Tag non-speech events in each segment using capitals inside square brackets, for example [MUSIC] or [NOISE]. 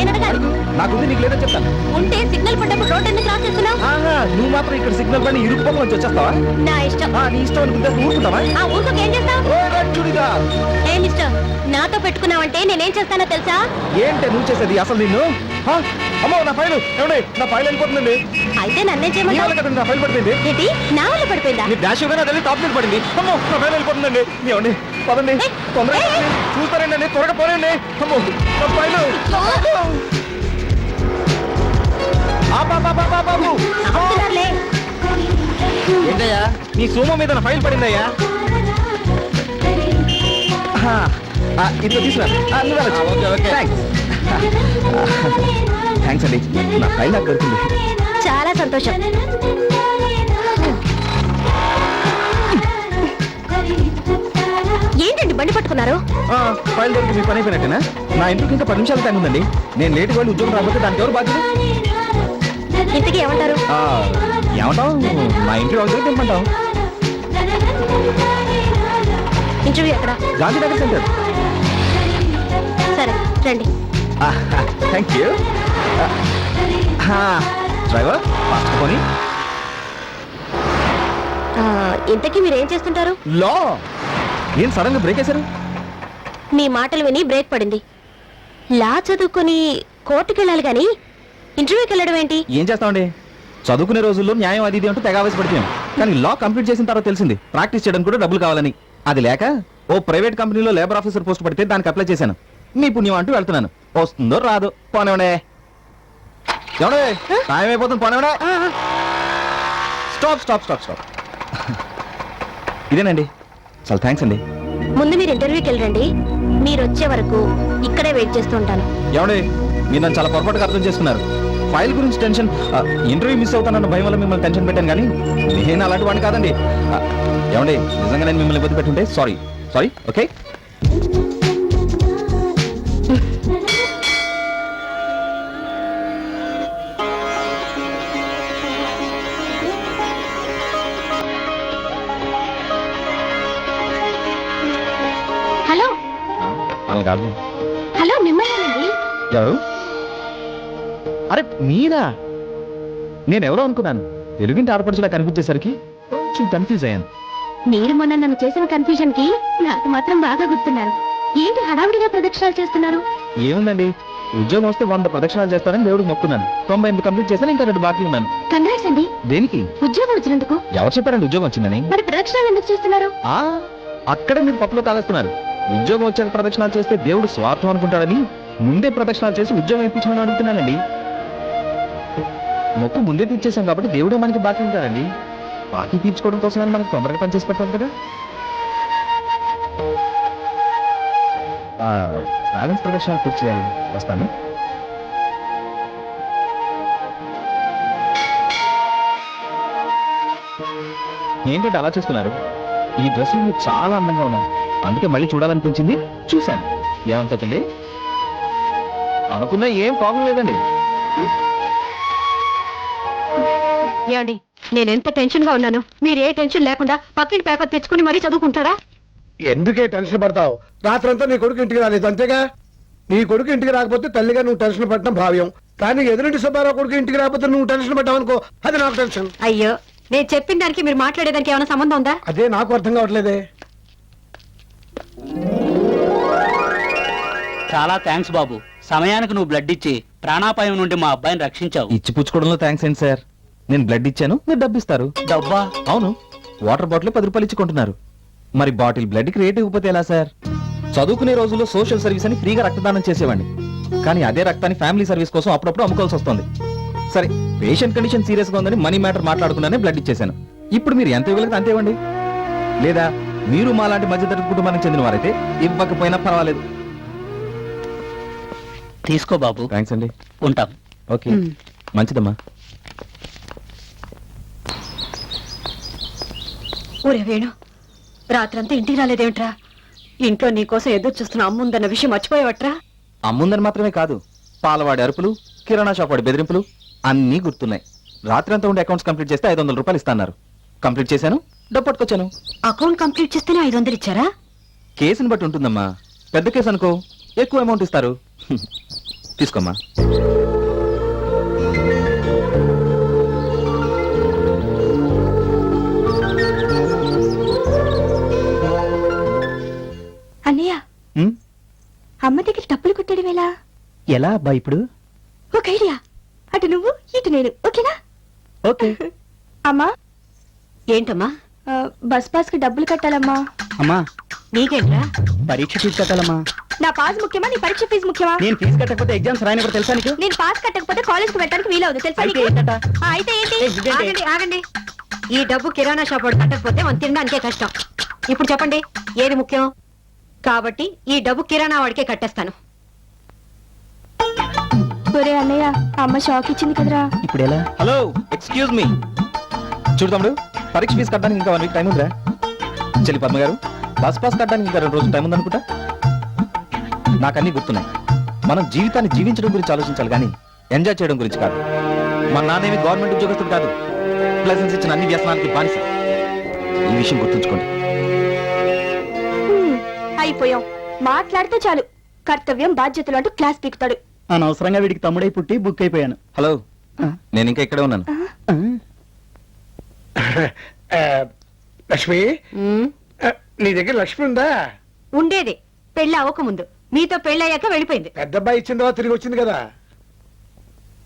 నేను అడగాలి నాకుంది నీకు లేదో చెప్తాను. ఉంటే సిగ్నల్ పడ్డప్పుడు రోడ్ ఎందుకు క్రాస్ చేస్తున్నావు? నువ్వు మాత్రం ఇక్కడ సిగ్నల్ పైన ఇరుక్కుపోక వచ్చి వచ్చేస్తావా? నా ఇష్టం. ఆ, నీ ఇష్టం అనుకుంటే ఊరుకుంటావా? ఆ ఊరుకోక ఏం చేస్తావు. ఏ మిస్టర్ నాతో పెట్టుకున్నావంటే నేనేం చేస్తానో తెలుసా? ఏంటే నువ్వు చేసేది అసలు నిన్ను? అమ్మో నా ఫైల్. ఏమండి నా ఫైల్ వెళ్ళిపోతుందండి. అయితే నన్నేం నీ వల్ల చేయమంటావు కదండి నా ఫైల్ పడుతుంది ఏంటి? నా వల్ల పడిపోయిందా? మీ డాష్ ఇవ్వగానే అదే టాప్ మీద పడింది. అమ్మో నా ఫైల్ వెళ్ళిపోతుందండి. ఏమండి పదండి. తొందరగా. చూస్తారండి త్వరగా పోనండి అమ్మో నా ఫైల్. ఏంటయ్యా? నీ సోమ మీద నా ఫైల్ పడిందయ్యా? ఇదిగో తీసుకురా. ఆ, నువ్వు వెళ్ళొచ్చు. థ్యాంక్స్ అండి నా ఫైల్ నాకు దొరికింది. చాలా సంతోషం. ఏంటండి బండి పట్టుకున్నారు? ఫైల్ దొరికి మీ పని అయిపోయినట్టేనా? నా ఇంటికి ఇంకా పది నిమిషాలు టైం ఉందండి. నేను లేట్ వెళ్ళి ఉద్యోగం రాకపోతే దానికి ఎవరు బాధ్యత ఇంతకీ ఏమంటారు? ఏమంటావు? మా ఇంట్లో వాళ్ళతో తింపంటాం ఇంటర్వ్యూ ఎక్కడ? గాంధీనగర్ సెంటర్. సరే రండి. థ్యాంక్ యూ డ్రైవర్ ఆ, ఇంతకీ మీరు ఏం చేస్తుంటారు? లో ఏం సడన్గా బ్రేక్ వేశారు? మీ మాటలు విని బ్రేక్ పడింది. లా చదువుకొని కోర్టుకి వెళ్ళాలి కానీ ఇంటర్వ్యూకి వెళ్ళడం ఏంటి? ఏం చేస్తామండి? చదువుకునే రోజుల్లో న్యాయం అది ఇది అంటూ తెగ ఆవేశపడిపోయాం. కానీ లా కంప్లీట్ చేసిన తర్వాత తెలిసింది ప్రాక్టీస్ చేయడానికి కూడా డబ్బులు కావాలని. అది లేక ఓ ప్రైవేట్ కంపెనీలో లేబర్ ఆఫీసర్ పోస్ట్ పడితే దానికి అప్లై చేశాను. మీ పుణ్యం అంటూ వెళ్తున్నాను. వస్తుందో రాదు. పోనివ్వడే. ఏమండే? టైం అయిపోతుంది ఆ, స్టాప్ స్టాప్ స్టాప్ స్టాప్. ఇదేనండి. చాలా థ్యాంక్స్ అండి. ముందు మీరు ఇంటర్వ్యూకి వెళ్ళండి మీరు వచ్చే వరకు ఇక్కడే వెయిట్ చేస్తూ ఉంటాను. ఏమండి? మీరు నన్ను చాలా పొరపాటుగా అర్థం చేసుకున్నారు. ఫైల్ గురించి టెన్షన్ ఇంటర్వ్యూ మిస్ అవుతానన్న భయం వల్ల మిమ్మల్ని టెన్షన్ పెట్టాను కానీ నేను అలాంటి వాడిని కాదండి. ఏమండి? నిజంగా నేను మిమ్మల్ని ఇబ్బంది పెట్టుంటే సారీ సారీ ఓకే? అలా కాదు. హలో మిమ్మల్ని ఎవరు అరే మీరా? నేను ఎవరో అనుకున్నాను. తెలుగింటి ఆడపడుచులా కనిపించేసరికి కొంచెం కన్ఫ్యూజ్ అయ్యాను. మీరు మొన్న నన్ను చేసిన కన్ఫ్యూజన్కి నాకు మాత్రం బాగా గుర్తున్నారు. ఏంటి హడావిడిగా ప్రదక్షిణాలు చేస్తున్నారు? ఏముందండి? ఉద్యోగం వస్తే వంద ప్రదక్షిణాలు చేస్తానని దేవుడికి మొక్కున్నాను. తొంభై ఎనిమిది కంప్లీట్ చేశాను ఇంకా రెండు బాకీ ఉన్నాను. కంగ్రాట్స్ అండి. దేనికి? ఉద్యోగం వచ్చినందుకు. ఎవరు చెప్పారండి ఉద్యోగం వచ్చిందని? మరి ప్రదక్షిణాలు ఎందుకు చేస్తున్నారు? ఆ అక్కడే మీరు పప్పులో కాలేస్తున్నారు. ఉద్యోగం వచ్చాక ప్రదక్షిణాలు చేస్తే దేవుడు స్వార్థం అనుకుంటాడని ముందే ప్రదక్షిణాలు చేసి ఉద్యోగం ఇప్పించమని అడుగుతున్నానండి. మొక్కు ముందే తీర్చేశాం కాబట్టి దేవుడే మనకి బాకీ ఉంటాడండి. బాకీ తీర్చుకోవడం కోసం మనకు తొందరగా పనిచేసి పెట్టాలి కదా. బ్యాలెన్స్ ప్రదక్షిణాలు పూర్తి చేయాలి. వస్తాను. ఏంటంటే అలా చేస్తున్నారు. ఈ డ్రెస్సింగ్ చాలా అందంగా ఉన్నాయి. అందుకే మళ్ళీ చూడాలనిపించింది. చూశాను. ఏమంటుందండి? అనుకున్నా ఏం ప్రాబ్లం లేదండి. ఏమండి నేను ఎంత టెన్షన్గా ఉన్నాను? మీరు ఏ టెన్షన్ లేకుండా పక్కింటి పేపర్ తెచ్చుకుని మరీ చదువుకుంటారా ఎందుకే టెన్షన్ పడతావు? రాత్రంతా నీ కొడుకు ఇంటికి రాలేదు అంతేగా? నీ కొడుకు ఇంటికి రాకపోతే తల్లిగా నువ్వు టెన్షన్ పడటం భావ్యం. కానీ ఎదురింటి సుబ్బారావు కొడుకు ఇంటికి రాకపోతే నువ్వు టెన్షన్ పడ్డావు అనుకో అది నాకు టెన్షన్. అయ్యో నేను చెప్పిన దానికి మీరు మాట్లాడేదానికి ఏమైనా సంబంధం ఉందా? అదే నాకు అర్థం కావట్లేదే. చాలా థ్యాంక్స్ బాబు. సమయానికి నువ్వు బ్లడ్ ఇచ్చి ప్రాణాపాయం నుండి మా అబ్బాయిని రక్షించావు. ఇచ్చి పుచ్చుకోవడంలో థ్యాంక్స్ ఏంటి సార్? నేను బ్లడ్ ఇచ్చాను మీరు డబ్బు ఇస్తారు. డబ్బా? అవును వాటర్ బాటిల్ పది రూపాయలు ఇచ్చి కొంటున్నారు. మరి బాటిల్ బ్లడ్కి రేట్ ఇవ్వకపోతే ఎలా సార్? చదువుకునే రోజుల్లో సోషల్ సర్వీస్ అని ఫ్రీగా రక్తదానం చేసేవాడిని. కానీ అదే రక్తాన్ని ఫ్యామిలీ సర్వీస్ కోసం అప్పుడప్పుడు అమ్ముకోవాల్సి వస్తుంది. సరే పేషెంట్ కండిషన్ సీరియస్గా ఉందని మనీ మ్యాటర్ మాట్లాడుకున్నానే బ్లడ్ ఇచ్చేశాను. ఇప్పుడు మీరు ఎంత ఇవ్వగలిగితే అంతే ఇవ్వండి. లేదా మీరు మా లాంటి మధ్యతరగతి కుటుంబానికి చెందిన వారైతే ఇవ్వకపోయినా పర్వాలేదు. తీసుకో బాబు. థ్యాంక్స్ అండి. ఉంటాం. ఓకే. మంచిదమ్మా. ఊరే వేణు రాత్రంతా ఇంటికి రాలేదేమిట్రా? ఇంట్లో నీకోసం ఎదురు చూస్తున్న అమ్ముందన్న విషయం మర్చిపోయావట్రా? అమ్ముందని మాత్రమే కాదు పాలవాడి అరుపులు కిరాణా షాప్ వాడి బెదిరింపులు అన్నీ గుర్తున్నాయి. రాత్రి అంతా ఉండే అకౌంట్స్ కంప్లీట్ చేస్తే ఐదు వందల రూపాయలు ఇస్తాన్నారు. కంప్లీట్ చేశాను డబ్బు పట్టుకొచ్చాను అకౌంట్ కంప్లీట్ చేస్తేనే ఐదు వందలు ఇచ్చారా? కేసుని బట్టి ఉంటుందమ్మా. పెద్ద కేసు అనుకో ఎక్కువ అమౌంట్ ఇస్తారు. తీసుకోమ్మా. అన్నయ్య. హ్మ్? అమ్మ దగ్గర డబ్బులు కొట్టడం ఎలా? ఎలా అబ్బా ఇప్పుడు? ఒక ఐడియా. అటు నువ్వు ఇటు నేను. ఓకేనా? ఓకే. [LAUGHS] అమ్మా. ఏంటమ్మా? ఆ, బస్ పాస్కి డబ్బులు కట్టాలమ్మా. అమ్మా. నీకేంట్రా? పరీక్ష ఫీజు కట్టాలమ్మా. నా పాస్ ముఖ్యమా నీ పరీక్ష ఫీజు ముఖ్యమా? నేను ఫీజు కట్టకపోతే ఎగ్జామ్స్ రాయని కూడా తెలుసా నీకు? నేను పాస్ కట్టకపోతే కాలేజ్కి వెళ్ళడానికి వీలవదు తెలుసా అయితే నీకు? ఏంటట? ఆ, అయితే ఏంటి? ఇదేంటి? ఆగండి ఆగండి. ఈ డబ్బు కిరాణా షాప్ వాడు కట్టకపోతే మనం తినడానికే కష్టం. ఇప్పుడు చెప్పండి ఏది ముఖ్యం? కాబట్టి ఈ డబ్బు కిరాణా వాడికే కట్టేస్తాను. ఒరే అన్నయ్య అమ్మ షాక్ ఇచ్చింది కదరా. ఇప్పుడు ఎలా? Hello excuse me. చూడు తమ్ముడు పరీక్ష ఫీజు కట్టడానికి ఇంకా వన్ వీక్ టైం ఉందిరా. చెల్లి పద్మ గారు బస్ పాస్ కట్టడానికి ఇంకా రెండు రోజులు టైం ఉందనుకుంటా? నాకన్నీ గుర్తున్నాయి. మనం జీవితాన్ని జీవించడం గురించి ఆలోచించాలి కానీ ఎంజాయ్ చేయడం గురించి కాదు. మా నాన్నేమి గవర్నమెంట్ ఉద్యోగస్తుడు కాదు. ప్లెజెన్స్ ఇచ్చిన అన్ని వ్యసనానికి బానిస. ఈ విషయం గుర్తుంచుకోండి. అయిపోయాం మాట్లాడితే చాలు. కర్తవ్యం బాధ్యతలు అంటూ క్లాస్ పీకుతాడు. అనవసరంగా వీడికి తమ్ముడై పుట్టి బుక్ అయిపోయాను. హలో నేను ఇంకా ఇక్కడే ఉన్నాను. [LAUGHS] లక్ష్మి? నీ దగ్గర లక్ష్మి ఉందా? ఉండేది. పెళ్ళి అవ్వకముందు. మీతో పెళ్ళయ్యాక వెళ్ళిపోయింది. పెద్ద అబ్బాయి ఇచ్చిన తర్వాత తిరిగి వచ్చింది కదా.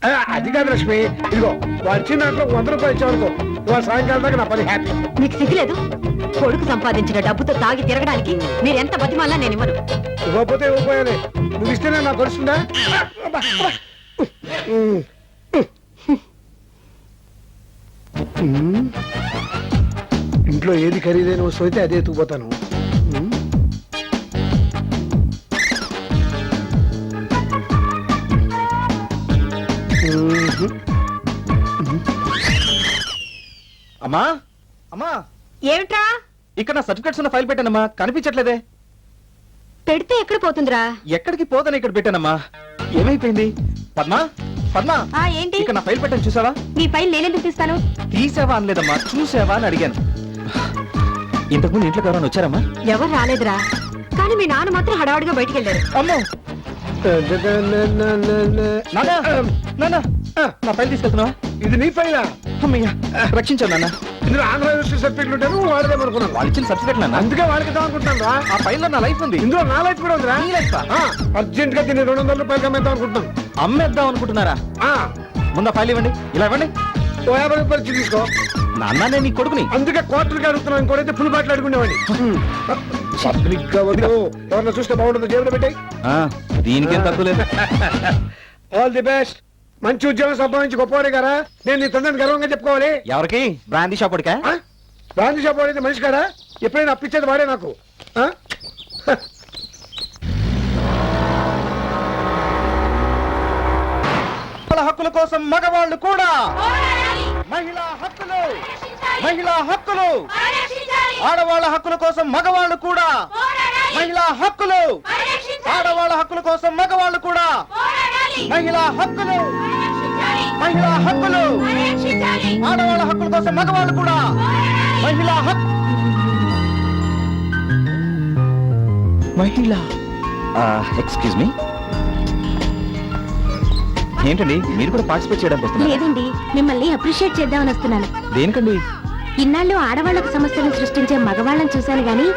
ఆ, అది కాదు లక్ష్మి. ఇదిగో వాడు ఇచ్చిన దాంట్లో వంద రూపాయలు ఇచ్చావనుకో ఇవాళ సాయంకాలం దాకా నా పని హ్యాపీ. మీకు సిగ్గులేదు కొడుకు సంపాదించిన డబ్బుతో తాగి తిరగడానికి మీరు ఎంత బతిమాలా నేను ఇవ్వను. ఇవ్వకపోతే ఇవ్వకపోయాలి. నువ్వు ఇస్తేనే నాకు తెలుస్తుందా. ఇంట్లో ఏది ఖరీదైన వస్తువు అయితే అదే ఎత్తుకుపోతాను అమ్మా? అమ్మా. ఏమిట్రా? ఇక్కడ నా సర్టిఫికెట్స్ ఉన్న ఫైల్ పెట్టానమ్మా. కనిపించట్లేదే. పెడితే ఎక్కడ పోతుందిరా? ఎక్కడికి పోదని ఇక్కడ పెట్టానమ్మా. ఏమైపోయింది? పద్మా? పద్మా? ఆ ఏంటి? ఇక్కడ నా ఫైల్ పెట్టాను చూసావా? నీ ఫైల్ నేనెందుకు తీస్తాను? తీసావా అనలేదమ్మా. చూసావా అని అడిగాను. ఇంతకుముందు ఇంట్లోకి ఎవరైనా వచ్చారమ్మా? ఎవరు రాలేదురా. కానీ మీ నాన్న మాత్రం హడావుడిగా బయటికి వెళ్ళారు అమ్మో! నానా నానా నా ఫైల్ తీసుకెళ్తున్నావా? ఇది నీ ఫైలా? అమ్మయ్యా రక్షించావు నాన్న ఇందులో ఆంధ్ర యూనివర్సిటీ సర్టిఫికెట్లు ఉంటాను వాడదామనుకున్నాను వాళ్ళు ఇచ్చిన సర్టిఫికెట్ నాన్న అందుకే వాడికి అనుకుంటున్నాను రా. ఆ ఫైల్లో నా లైఫ్ ఉంది. ఇందులో నా లైఫ్ కూడా ఉందిరా. నీ లైఫ్ అర్జెంట్గా దీన్ని రెండు వందల రూపాయలు అమ్మేద్దాం అనుకుంటున్నాను. అమ్మేద్దాం అనుకుంటున్నారా? ఆ, ముందు ఫైల్ ఇవ్వండి. ఇలా ఇవ్వండి. ఓ యాభై రూపాయలు తీసుకో. నాన్న నేను నీ కొడుకుని. అందుకే కోర్టులకి అడుగుతున్నాను ఇంకోటైతే ఫుల్ బాటిల్ అడుగునేవాడిని పబ్లిక్గా వద్దు. ఎవరన్నా చూస్తే బాగుంటుందో జేబులో పెట్టాయి. ఆ, దీనికేం తక్కువ లేదు. ఆల్ ది బెస్ట్ మంచి ఉద్యోగం సంపాదించి గొప్పవాడే కదా నేను నీ తండ్రిని గర్వంగా చెప్పుకోవాలి. ఎవరికి? బ్రాందీ షాప్ ఉడికా ఆ? గాంధీ షాప్ వాడైతే మనిషి కదా ఎప్పుడైనా అప్పించేది వాడే నాకు. ఆ? మహిళల హక్కుల కోసం మగవాళ్ళు కూడా మహిళా హక్కులు. మహిళా హక్కులు. ఆడవాళ్ళ హక్కుల కోసం మగవాళ్ళు కూడా మహిళా హక్కులు. ఆడవాళ్ళ హక్కుల కోసం మగవాళ్ళు కూడా మహిళా హక్కులు. మహిళా హక్కులు. ఆడవాళ్ళ హక్కుల కోసం మగవాళ్ళు కూడా. మహిళా హక్కు మహిళ. Excuse me. ఏంటండి మీరు కూడా పార్టిసిపేట్ చేయడానికి వస్తున్నారు లేదండి మిమ్మల్ని అప్రిషియేట్ చేద్దామని వస్తున్నాను. దేనికండి? ఇన్నాళ్ళు ఆడవాళ్ళకు సమస్యలు సృష్టించే మగవాళ్ళని చూశాను గాని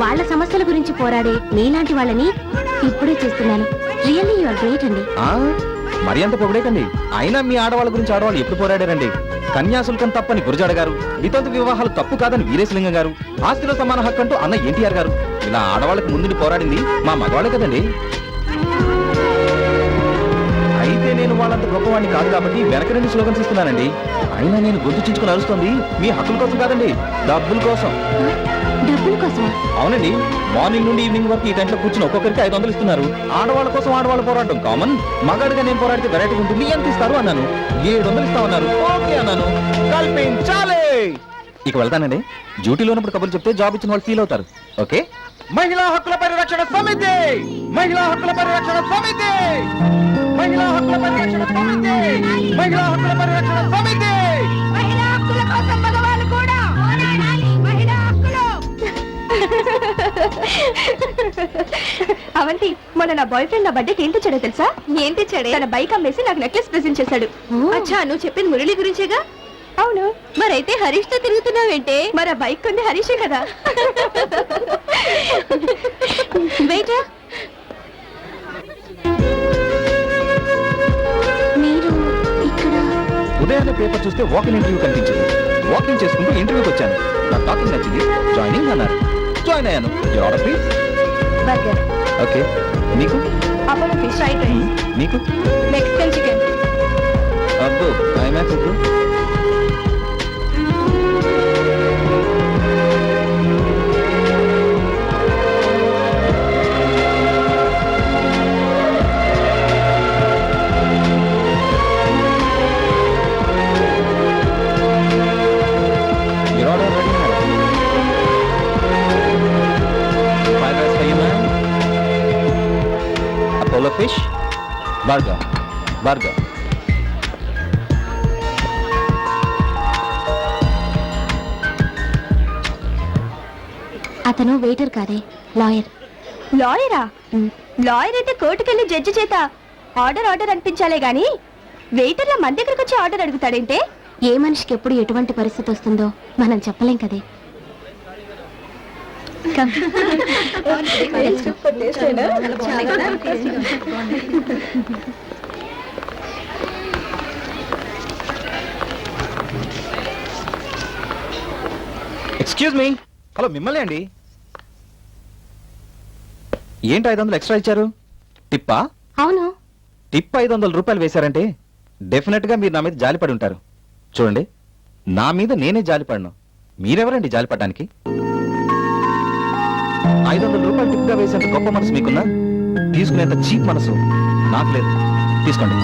వాళ్ళ సమస్యల గురించి పోరాడే మీలాంటి వాళ్ళని ఇప్పుడే చూస్తున్నాను. రియల్లీ యు ఆర్ గ్రేట్ అండి. ఆ? మరి అంత పొగిడేకండి. అయినా మీ ఆడవాళ్ళ గురించి ఆడవాళ్ళు ఎప్పుడు పోరాడారండి? కన్యాశుల్కం తప్పని గురజాడ గారు వితంతు వివాహాలు తప్పు కాదని వీరేశలింగం గారు ఆస్తిలో సమాన హక్కు అంటూ అన్న ఎన్టీఆర్ గారు. ఇలా ఆడవాళ్ళకి ముందుని పోరాడింది మా మగవాళ్ళే కదండి. అయితే నేను వాళ్ళంత గొప్పవాడిని కాదు కాబట్టి వెనక నుండి స్లోగన్స్ ఇస్తున్నానండి అయినా నేను గొంతు చించుకుని అరుస్తుంది మీ హక్కుల కోసం కాదండి డబ్బుల కోసం. అవునండి. మార్నింగ్ నుండి ఈవినింగ్ వరకు ఈ టెంట్లో కూర్చుని ఒక్కొక్కరికి ఐదు వందలు ఇస్తున్నారు. ఆడవాళ్ళ కోసం ఆడవాళ్ళు పోరాటం కామన్. మగాడిగా నేను పోరాడితే వెరైటీ ఉంటుంది. ఎంత ఇస్తారు అన్నాను. ఏడు వందలు ఇస్తామన్నారు ఓకే అన్నాను. కల్పించాలి. ఇక వెళ్తానండి. డ్యూటీలో ఉన్నప్పుడు కబుర్లు చెప్తే జాబ్ ఇచ్చిన వాళ్ళు ఫీల్ అవుతారు. ఓకే? మహిళా హక్కుల పరిరక్షణ సమితి! మహిళా హక్కుల పరిరక్షణ సమితి! మహిళా హక్కుల పరిరక్షణ సమితి! మహిళా హక్కుల పరిరక్షణ సమితి! అవంతి మొన్న నా బాయ్ ఫ్రెండ్ నా బర్త్డేకి ఏం తెచ్చాడో తెలుసా? ఏం తెచ్చాడే? తన బైక్ అమ్మేసి నాకు నెక్లెస్ ప్రెజెంట్ చేశాడు. అచ్చా నువ్వు చెప్పింది మురళి గురించేగా? అవును. మరైతే హరీష్తో తిరుగుతున్నావేంటే? మరి బైక్ కొంది హరీషే కదా. బయట మీరు ఇక్కడ ఉదయాన్నే పేపర్ చూస్తే వాకింగ్ ఇంటర్వ్యూ కనిపించింది. వాకింగ్ చేసుకుంటూ ఇంటర్వ్యూకి వచ్చాను. నా టాకింగ్ నచ్చింది. జాయినింగ్ అన్నారు. జాయిన్ అయ్యాను. Burger okay. మీకు? Apollo fish fried hmm. Rice మీకు? మెక్సికన్ చికెన్ అబ్బో ఐమాక్స్ Fish, burger, burger. అతను వెయిటర్ కాదే లాయర్ లాయరా లాయర్ అయితే కోర్టుకెళ్ళి జడ్జి చేత ఆర్డర్ ఆర్డర్ అనిపించాలే గాని వెయిటర్ల మన దగ్గరకు వచ్చి ఆర్డర్ అడుగుతాడేంటే? ఏ మనిషికి ఎప్పుడు ఎటువంటి పరిస్థితి వస్తుందో మనం చెప్పలేం కదే. ఎక్స్క్యూజ్ మీ హలో మిమ్మల్ని అండి. ఏంటి ఐదు వందలు ఎక్స్ట్రా ఇచ్చారు? టిప్పా? అవును. టిప్ ఐదు వందల రూపాయలు వేశారంటే డెఫినెట్గా మీరు నా మీద జాలిపడి ఉంటారు. చూడండి నా మీద నేనే జాలిపడను. మీరెవరండి జాలిపడడానికి ఐదు వందల రూపాయలు టిప్గా వేసేంత గొప్ప మనసు మీకున్నా? తీసుకునేంత చీప్ మనసు నాకు లేదు. తీసుకోండి.